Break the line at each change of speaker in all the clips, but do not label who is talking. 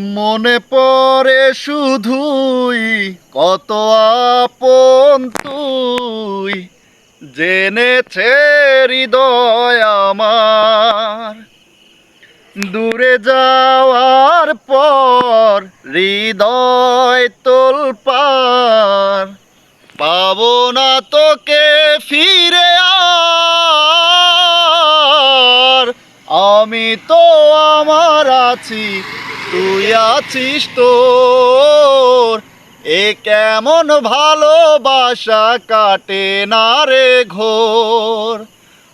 মনে পড়ে শুধুই, কত আপন তুই। জেনেছে হৃদয় আমার। দূরে যাওয়ার পর হৃদয় তোল পার পাবো না তোকে ফিরে আর। আমি তো আমার আছি তুই আছিস তোর। এ কেমন ভালোবাসা কাটে না রে ঘোর।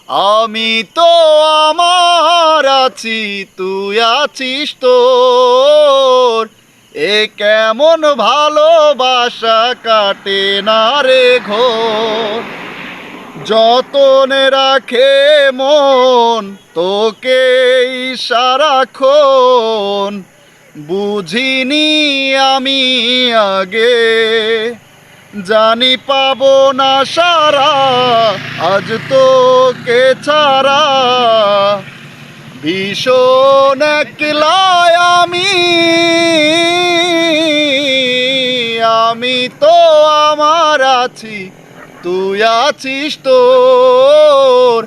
আমি তো আমার আছি, তুই আছিস তোর। এ কেমন ভালোবাসা কাটে না রে ঘোর। যতনে রাখে মন তোকে সারাক্ষণ। বুঝিনি আমি আগে। জানি পাবো না সারা, আজ তোকে ছাড়া। ভীষণ একলায় আমি আমি তো আমার আছি, তুই আছিস তোর।